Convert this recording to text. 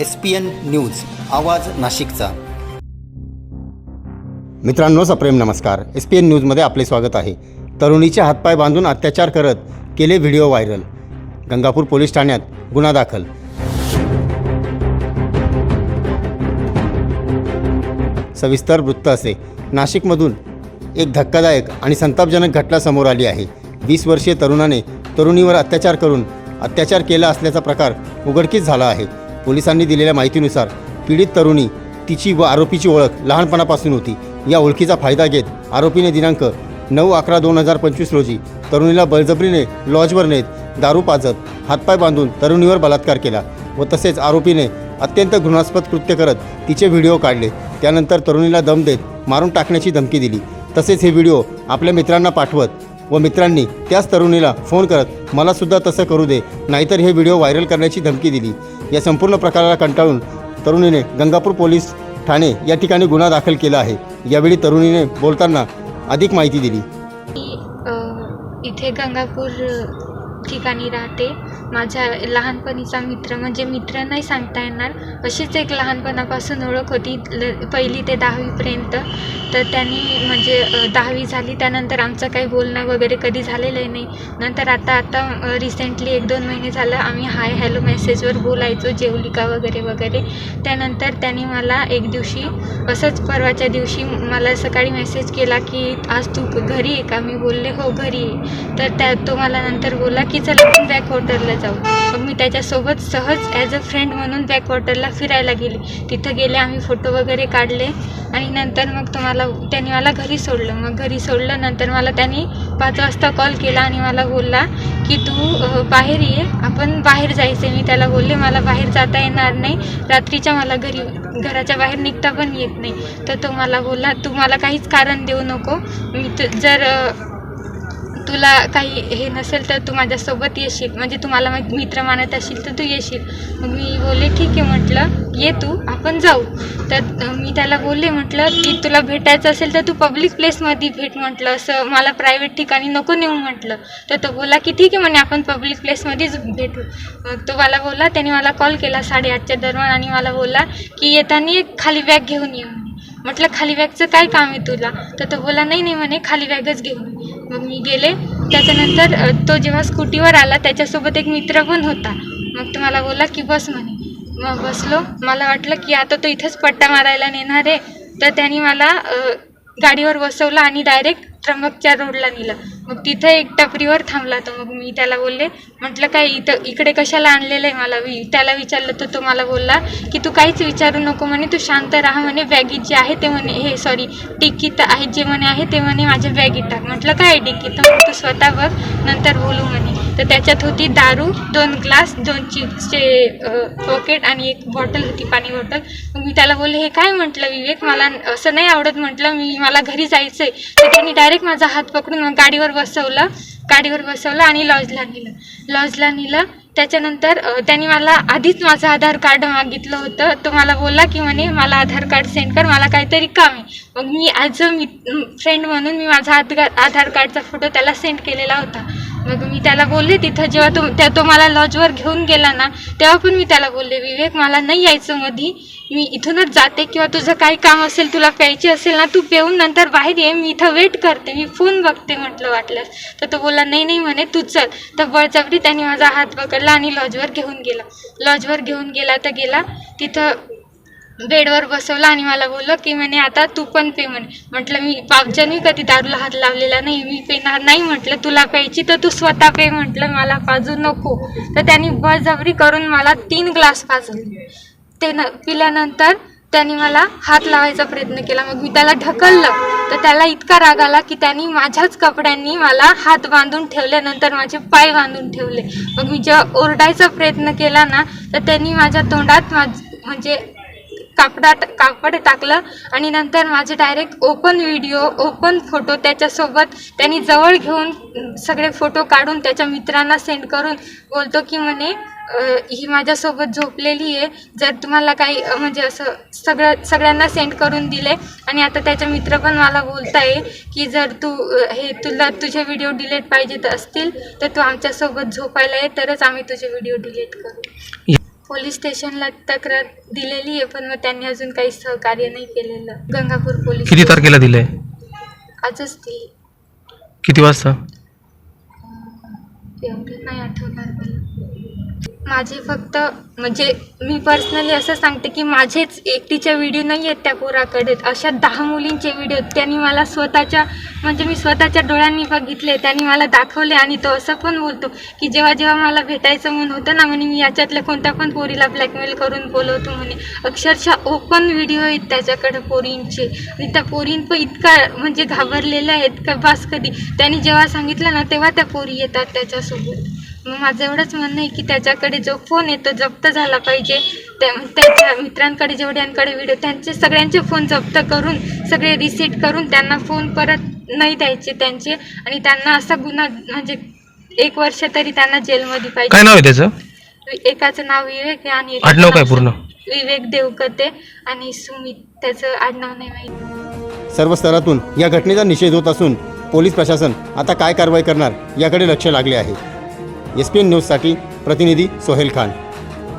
S P N news आवाज नाशिकचा. मित्रांनो सप्रेम नमस्कार. एस पी एन न्यूजमध्ये आपले स्वागत आहे. तरुणीचे हातपाय बांधून अत्याचार करत केले व्हिडिओ व्हायरल. गंगापूर पोलीस ठाण्यात गुन्हा दाखल. सविस्तर वृत्त असे. नाशिकमधून एक धक्कादायक आणि संतापजनक घटना समोर आली आहे. वीस वर्षीय तरुणाने तरुणीवर अत्याचार करून अत्याचार केला असल्याचा प्रकार उघडकीस झाला आहे. पोलिसांनी दिलेल्या माहितीनुसार पीडित तरुणी तिची व आरोपीची ओळख लहानपणापासून होती. या ओळखीचा फायदा घेत आरोपीने दिनांक नऊ अकरा दोन हजार पंचवीस रोजी तरुणीला बळजबरीने लॉजवर नेत दारू पाजत हातपाय बांधून तरुणीवर बलात्कार केला व तसेच आरोपीने अत्यंत घृणास्पद कृत्य करत तिचे व्हिडिओ काढले. त्यानंतर तरुणीला दम देत मारून टाकण्याची धमकी दिली. तसेच हे व्हिडिओ आपल्या मित्रांना पाठवत व मित्रांनी त्याच तरुणीला फोन करत मलासुद्धा तसं करू दे नाहीतर हे व्हिडिओ व्हायरल करण्याची धमकी दिली. या संपूर्ण प्रकाराला कंटाळून तरुणीने गंगापूर पोलीस ठाणे या ठिकाणी गुन्हा दाखल केला आहे. यावेळी तरुणीने बोलताना अधिक माहिती दिली. इथे गंगापूर ठिकाणी राहते. माझ्या लहानपणीचा मित्र म्हणजे मित्र नाही सांगता येणार. अशीच एक लहानपणापासून ओळख होती. ल पहिली ते दहावीपर्यंत तर त्यांनी म्हणजे दहावी झाली. त्यानंतर आमचं काही बोलणं वगैरे कधी झालेलं नाही. नंतर आता आता रिसेंटली एक दोन महिने झालं आम्ही हाय हॅलो मेसेजवर बोलायचो जेवली का वगैरे वगैरे. त्यानंतर त्यांनी मला एक दिवशी असंच परवाच्या दिवशी मला सकाळी मेसेज केला की आज तू घरी आहे का? मी बोलले हो घरी आहे. तर त्या तो मला नंतर बोला की चला आपण बॅकवॉटरला जाऊ. मग मी त्याच्यासोबत सहज ॲज अ फ्रेंड म्हणून बॅकवॉटरला फिरायला गेले. तिथं गेले आम्ही फोटो वगैरे काढले आणि नंतर मग तुम्हाला मला त्यांनी मला घरी सोडलं. मग घरी सोडलं नंतर मला त्यांनी पाच वाजता कॉल केला आणि मला बोलला की तू बाहेर ये. आपण बाहेर जायचं मी त्याला बोलले मला बाहेर जाता येणार नाही. रात्रीच्या मला घरी घराच्या बाहेर निघता पण येत नाही. तर तो मला बोलला तू मला काहीच कारण देऊ नको. मी जर तुला काही हे नसेल तर तू माझ्यासोबत येशील. म्हणजे तू मला मित्र मानत असेल तर तू येशील. मग मी बोलले ठीक आहे म्हटलं ये तू आपण जाऊ. तर मी त्याला बोलले म्हटलं की तुला भेटायचं असेल तर तू पब्लिक प्लेसमध्ये भेट म्हटलं असं मला प्रायव्हेट ठिकाणी नको नेऊ म्हटलं. तर तो बोला की ठीक आहे म्हणे आपण पब्लिक प्लेसमध्येच भेटू. मग तो मला बोलला त्याने मला कॉल केला साडेआठच्या दरम्यान आणि मला बोलला की येताना एक खाली बॅग घेऊन ये म्हटलं खाली बॅगचं काय काम आहे तुला? तर तो बोला नाही नाही म्हणे खाली बॅगच घेऊन ये. मग मी गेले. त्याच्यानंतर तो जेव्हा स्कूटीवर आला त्याच्यासोबत एक मित्र पण होता. मग तो मला बोलला की बस म्हणे. मग बसलो. मला वाटलं की आता तो इथंच पट्टा मारायला नेणार आहे. तर त्यांनी मला गाडीवर बसवलं आणि डायरेक्ट त्र्यंबकच्या रोडला नेलं. मग तिथं एक टपरीवर थांबला तो. मग मी त्याला बोलले म्हटलं काय इथं इकडे कशाला आणलेलं आहे मला? वि त्याला विचारलं तर तो मला बोलला की तू काहीच विचारू नको म्हणे तू शांत राहा म्हणे बॅगीत जे आहे ते म्हणे हे सॉरी टिकीत आहे जे म्हणे आहे ते म्हणे माझ्या बॅगीत टाक म्हटलं काय आहे टिकीत तर तू स्वतः बघ नंतर बोलू म्हणे. तर त्याच्यात होती दारू दोन ग्लास दोन चिप्सचे पॉकेट आणि एक बॉटल होती पाणी बॉटल मग मी त्याला बोलले हे काय म्हटलं विवेक? मला असं नाही आवडत. म्हटलं मी मला घरी जायचं आहे तर त्यांनी डायरेक्ट माझा हात पकडून मग गाडीवर बसवलं गाडीवर बसवलं आणि लॉजला नेलं. लॉजला नेलं. त्याच्यानंतर त्यांनी मला आधीच माझं आधार कार्ड मागितलं होतं. तो मला बोलला की म्हणे मला आधार कार्ड सेंड कर मला काहीतरी काम आहे. मग मी ॲज अ मी फ्रेंड म्हणून मी माझा आधार आधार कार्डचा फोटो त्याला सेंड केलेला होता. मग मी त्याला बोलले तिथं जेव्हा तो त्या तो मला लॉजवर घेऊन गेला ना तेव्हा पण मी त्याला बोलले विवेक मला नाही यायचं मधी. मी इथूनच जाते किंवा तुझं काही काम असेल तुला प्यायची असेल ना तू पेऊन नंतर बाहेर ये मी इथं वेट करते मी फोन बघते म्हटलं वाटल्यास. तर तो बोलला नाही नाही म्हणे तू चल. तर बळजबरी त्याने माझा हात पकडला आणि लॉजवर घेऊन गेला. लॉजवर घेऊन गेला तर गेला. तिथं बेडवर बसवलं आणि मला बोललं की म्हणे आता तू पण पे म्हणे. म्हटलं मी पावच्यानी कधी दारूला हात लावलेला नाही मी पेणार नाही म्हटलं. तुला प्यायची तर तू स्वतः पे म्हटलं मला पाजू नको. तर त्यांनी बळजबरी करून मला तीन ग्लास पाजले ते न पिल्यानंतर त्यांनी मला हात लावायचा प्रयत्न केला. मग मी त्याला ढकललं. तर त्याला इतका राग आला की त्यांनी माझ्याच कपड्यांनी मला हात बांधून ठेवले नंतर माझे पाय बांधून ठेवले. मग मी जेव्हा ओरडायचा प्रयत्न केला ना तर त्यांनी माझ्या तोंडात माझ म्हणजे कापडात कापड टाकलं आणि नंतर माझे direct open video open photo त्याच्यासोबत त्यांनी जवळ घेऊन सगळे फोटो काढून त्याच्या मित्रांना सेंड करून बोलतो की म्हणे ही माझ्यासोबत झोपलेली आहे. जर तुम्हाला काही म्हणजे असं सगळं सगळ्यांना सेंड करून दिले आणि आता त्याचे मित्र पण मला बोलत आहे की जर तू हे तुला तुझे व्हिडिओ डिलीट पाहिजेत असतील तर तू आमच्यासोबत झोपायला ये तरच आम्ही तुझे व्हिडिओ डिलीट करू. पोलीस स्टेशनला तक्रार दिलेली आहे पण मग त्यांनी अजून काही सहकार्य नाही केलेलं. गंगापूर पोलीस किती तारखेला दिले आजच दिली. किती वाजता एवढं नाही आठवणार मला माझे फक्त म्हणजे मी पर्सनली असं सांगते की माझेच एकटीच्या व्हिडिओ नाही आहेत त्या पोराकडे. अशा दहा मुलींचे व्हिडिओ त्यांनी मला स्वतःच्या म्हणजे मी स्वतःच्या डोळ्यांनी बघितले त्यांनी मला दाखवले आणि तो असं पण बोलतो की जेव्हा जेव्हा मला भेटायचं म्हणून होतं ना म्हणे मी याच्यातल्या कोणत्या पण पोरीला ब्लॅकमेल करून बोलवतो म्हणे. अक्षरशः ओपन व्हिडिओ आहेत त्याच्याकडे पोरींचे. आणि त्या पोरीं पण इतका म्हणजे घाबरलेल्या आहेत का? बास कधी? त्यांनी जेव्हा सांगितलं ना तेव्हा त्या पोरी येतात त्याच्यासोबत. मग माझं एवढंच म्हणणं आहे की त्याच्याकडे जो फोन आहे तो जप्त झाला पाहिजे. त्या त्याच्या मित्रांकडे जेवढ्यांकडे व्हिडिओ त्यांचे सगळ्यांचे फोन जप्त करून सगळे रिसीट करून त्यांना फोन परत नाही द्यायचे त्यांचे. आणि त्यांना असा गुन्हा म्हणजे एक वर्ष तरी त्यांना जेलमध्ये काय पाहिजे नाव आहे त्याचं? एकाचं नाव विवेक आहे आणि एकाचं आडनाव काय नाव पूर्ण? विवेक देवकते आणि सुमित त्याचं आडनाव नाही माहीत. सर्व स्तरातून या घटनेचा निषेध होत असून पोलीस प्रशासन आता काय कारवाई करणार याकडे लक्ष लागले आहे. एस पी एन न्यूजसाठी प्रतिनिधी सोहेल खान.